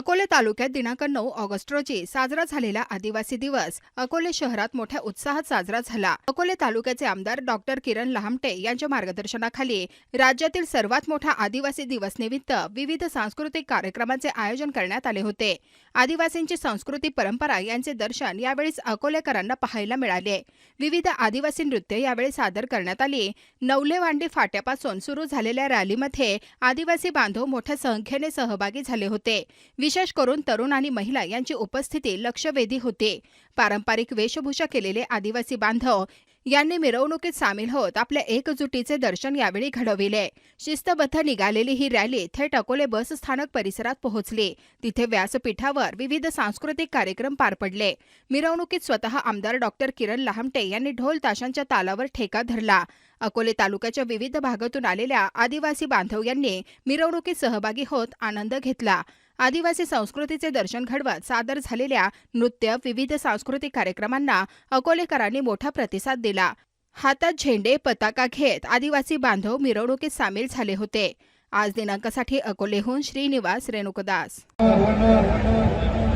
अकोले तालुक्यात दिनांक नऊ ऑगस्ट रोजी साजरा झालेला आदिवासी दिवस अकोले शहरात मोठ्या उत्साहात साजरा झाला. अकोले तालुक्याचे आमदार डॉक्टर किरण लहामटे यांच्या मार्गदर्शनाखाली राज्यातील सर्वात मोठा आदिवासी दिवस निमित्त विविध सांस्कृतिक कार्यक्रमांचे आयोजन करण्यात आले होते. आदिवासींची संस्कृती परंपरा यांचे दर्शन यावेळी अकोलेकरांना पाहायला मिळाले. विविध आदिवासी नृत्य यावेळी सादर करण्यात आली. नवलेवांडी फाट्यापासून सुरू झालेल्या रॅलीमध्ये आदिवासी बांधव मोठ्या संख्येने सहभागी झाले होते. विशेष करून तरुण आणि महिला यांची उपस्थिती लक्षवेधी होती. पारंपरिक वेशभूषा केलेले आदिवासी बांधव यांनी मिरवणुकीत सामील होत आपल्या एकजुटीचे दर्शन यावेळी घडविले. शिस्तबद्ध निघालेली ही रॅली थेट अकोले बस स्थानक परिसरात पोहोचली. तिथे व्यासपीठावर विविध सांस्कृतिक कार्यक्रम पार पडले. मिरवणुकीत स्वतः आमदार डॉक्टर किरण लहामटे यांनी ढोल ताशांच्या तालावर ठेका धरला. अकोले तालुक्याच्या विविध भागातून आलेल्या आदिवासी बांधव यांनी मिरवणुकीत सहभागी होत आनंद घेतला. आदिवासी संस्कृतीचे दर्शन घडवत सादर झालेल्या नृत्य विविध सांस्कृतिक कार्यक्रमांना अकोलेकरांनी मोठा प्रतिसाद दिला. हातात झेंडे पताका घेत आदिवासी बांधव मिरवणुकीत सामील झाले होते. आज दिनांकासाठी अकोलेहून श्रीनिवास रेणुकदास.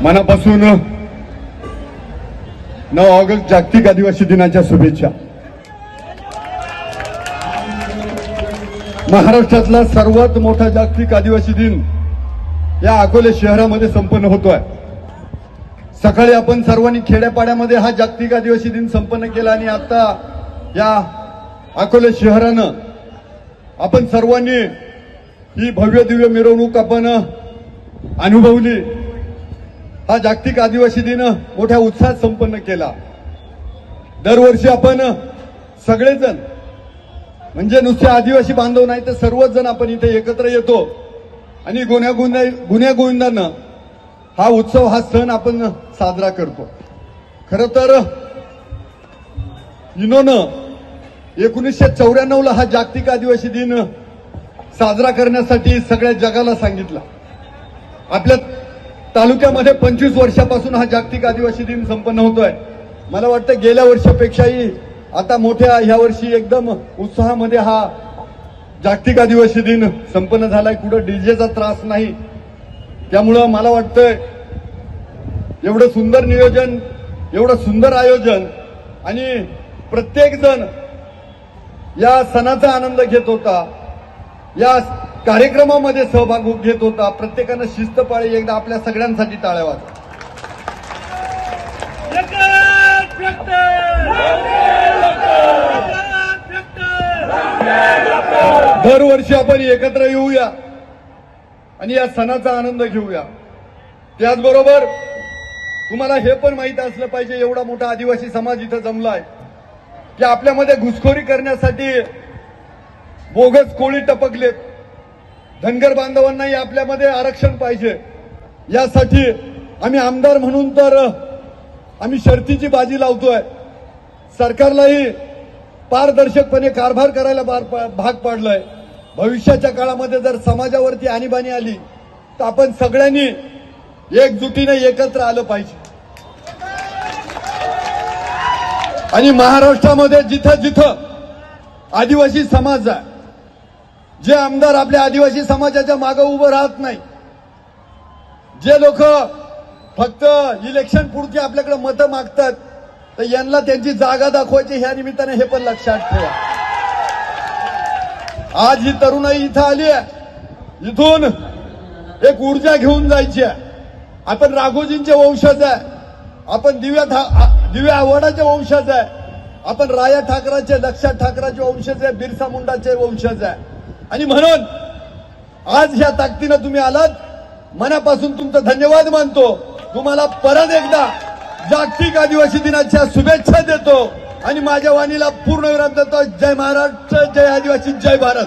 मनापासून नऊ ऑगस्ट जागतिक आदिवासी दिनाच्या शुभेच्छा. महाराष्ट्रातला सर्वात मोठा जागतिक आदिवासी दिन या अकोले शहरामध्ये संपन्न होतोय. सकाळी आपण सर्वांनी खेड्यापाड्यामध्ये हा जागतिक आदिवासी दिन संपन्न केला आणि आता या अकोले शहरानं आपण सर्वांनी ही भव्य दिव्य मिरवणूक आपण अनुभवली. हा जागतिक आदिवासी दिन मोठ्या उत्साहात संपन्न केला. दरवर्षी आपण सगळेजण म्हणजे नुसते आदिवासी बांधव नाही तर सर्वच जण आपण इथे एकत्र येतो. आणि गुन्ह्या गुन्ह्या गुन्ह्या गोविंदानं हा उत्सव हा सण आपण साजरा करतो. खर तर युनोनं एकोणीसशे चौऱ्याण्णवला हा जागतिक आदिवासी दिन साजरा करण्यासाठी सगळ्या जगाला सांगितला. आपल्या तालुक्यामध्ये पंचवीस वर्षापासून हा जागतिक आदिवासी दिन संपन्न होतोय. मला वाटतं गेल्या वर्षापेक्षाही आता मोठ्या ह्या वर्षी एकदम उत्साहामध्ये हा जागतिक आदिवासी दिन संपन्न झालाय. कुठं डीजेचा त्रास नाही. त्यामुळं मला वाटतंय एवढं सुंदर नियोजन एवढं सुंदर आयोजन आणि प्रत्येक जण या सणाचा आनंद घेत होता. या कार्यक्रमामध्ये सहभाग घेत होता. प्रत्येकानं शिस्त पाळी एकदा आपल्या सगळ्यांसाठी टाळ्या वाचा दरवर्षी आपण एकत्र येऊया आणि या सणाचा आनंद घेऊया. त्याचबरोबर तुम्हाला हे पण माहीत असलं पाहिजे एवढा मोठा आदिवासी समाज इथं जमलाय की आपल्यामध्ये घुसखोरी करण्यासाठी बोगस कोळी टपकलेत. धनगर बांधवांनाही आपल्यामध्ये आरक्षण पाहिजे. यासाठी आम्ही आमदार म्हणून तर आम्ही शर्तीची बाजी लावतोय. सरकारलाही पारदर्शकपणे कारभार करायला बार- भाग पाडलाय. भविष्याच्या काळामध्ये जर समाजावरती आणीबाणी आली तर आपण सगळ्यांनी एकजुटीने एकत्र आलं पाहिजे. आणि महाराष्ट्रामध्ये जिथं जिथं आदिवासी समाज आहे जे आमदार आपल्या आदिवासी समाजाच्या मागे उभं राहत नाही जे लोक फक्त इलेक्शन पुरती आपल्याकडे मतं मागतात तर यांना त्यांची जागा दाखवायची ह्या निमित्ताने हे पण लक्षात ठेवा. आज ही तरुणाई इथं आली आहे. इथून एक ऊर्जा घेऊन जायची आहे. आपण राघोजींचे वंशज आहे. आपण दिव्या ठा- दिव्या आव्हाडाचे वंशज आहे. आपण राया ठाकराचे लक्षा ठाकराचे वंशज आहे. बिरसा मुंडाचे वंशज आहे. आणि म्हणून आज ह्या ताकदीनं तुम्ही आलात. मनापासून तुमचं धन्यवाद मानतो. तुम्हाला परत एकदा जागतिक आदिवासी दिनाच्या शुभेच्छा देतो. आणि माझ्या वाणीला पूर्ण विराम देतो. जय महाराष्ट्र जय आदिवासी जय भारत.